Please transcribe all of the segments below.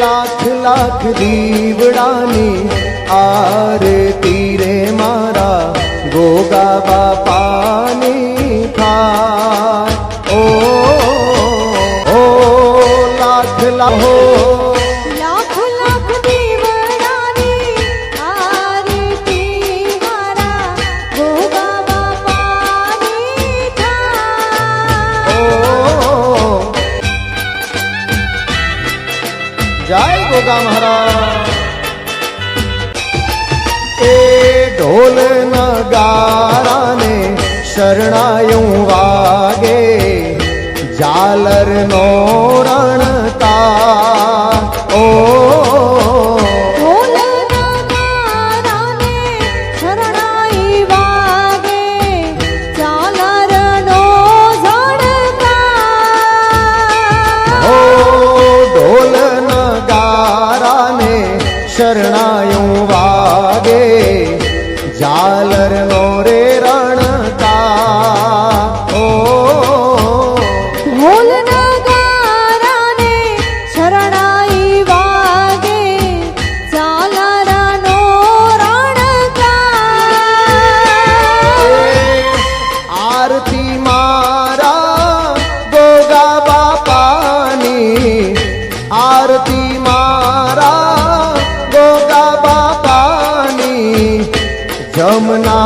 લાખ લાખ દીવડાની આરતી રે મારા ગોગા બાપાની થા ઓ લાખો લાખ ગોગા મહારાજ. એ ઢોલ નગારાને શરણાયું વાગે ઝાલર નો રણતા ઓ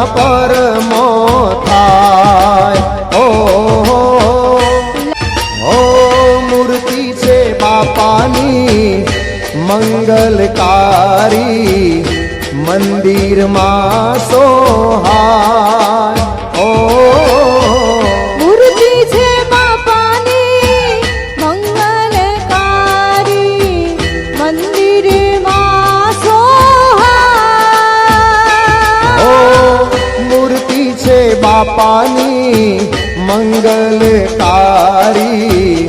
પરમો થાય ઓ ઓ મૂર્તિ છે બાપાની મંગલકારી. મંદિરમાં સોહાય. મંગલકારી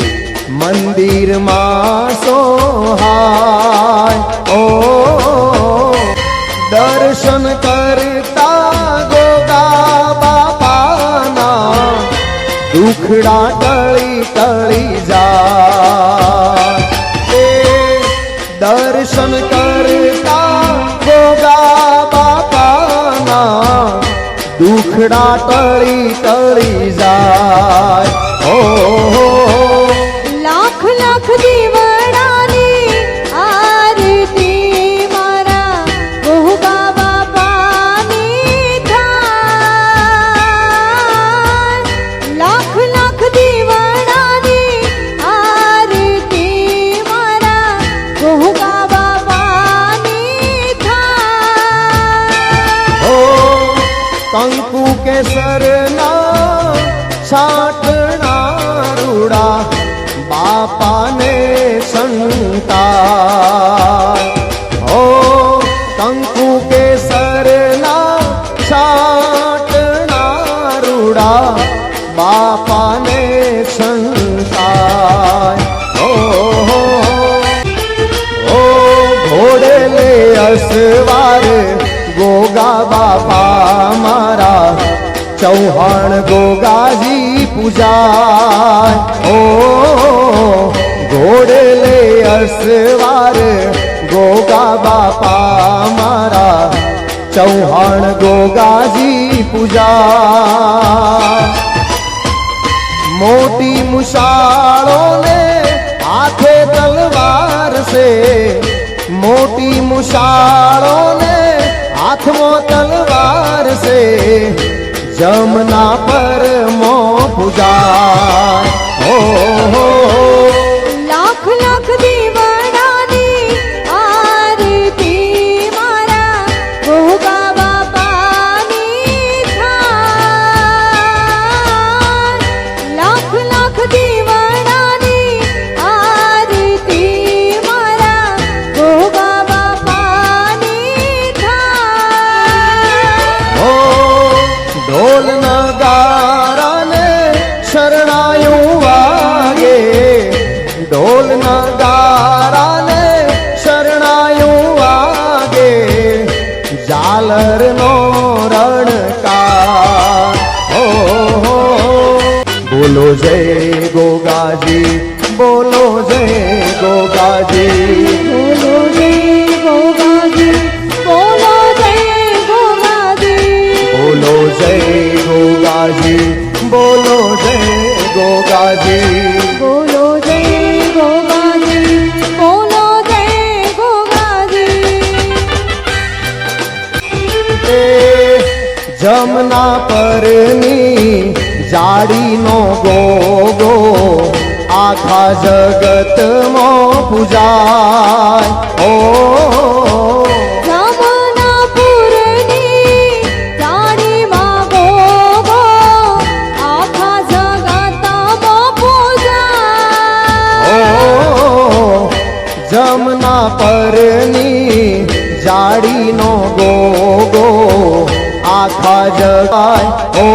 મંદિરમાં સોહાય. ઓ દર્શન કરતા ગોગા બાપાના દુખડા ટળી ટળી જા દર્શન કરતા દુખડા ટળી ટળી જાય. ચૌહાણ ગોગાજી પૂજાય. ઓ ઘોડે લે અસવાર ગોગા બાપા મારા. ચૌહાણ ગોગાજી પૂજા મોટી મુશાળોને હાથે તલવાર છે. મોટી મુશાળોને હાથમાં તલવાર છે. જમના પર મો પૂજા. હો ઢોલ નગારાને શરણાયું વાગે. ઝાલર નો રણકા બોલો જય ગોગાજી બોલો જય ગોગાજી. બોલો જય ગોગાજી બોલો જય ગોગાજી. બોલો જય ગોગાજી બોલો જય ગોગાજી. તેના પરની જાડીનો ગોગો આખા જગતમો પૂજાય. ઓ જમના પરની જાડીનો ગો આખા જગાય ઓ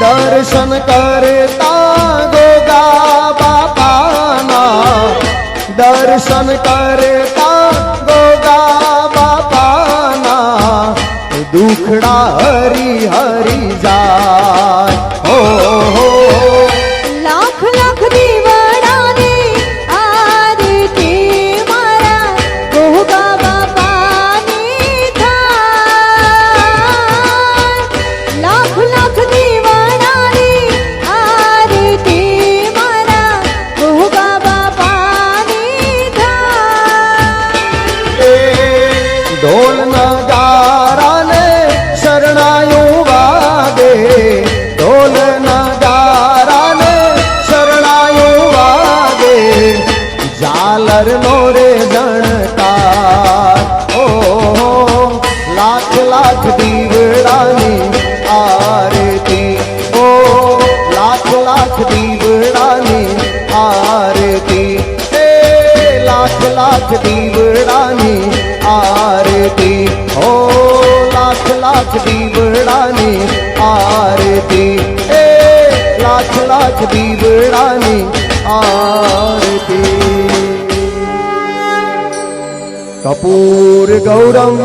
દર્શન કરતા ગોગા બાપાના. દર્શન કરતા ગોગા બાપાના. દુખડા હરિહર ઢોલ દીવડાની આરતી કપૂર ગૌરવ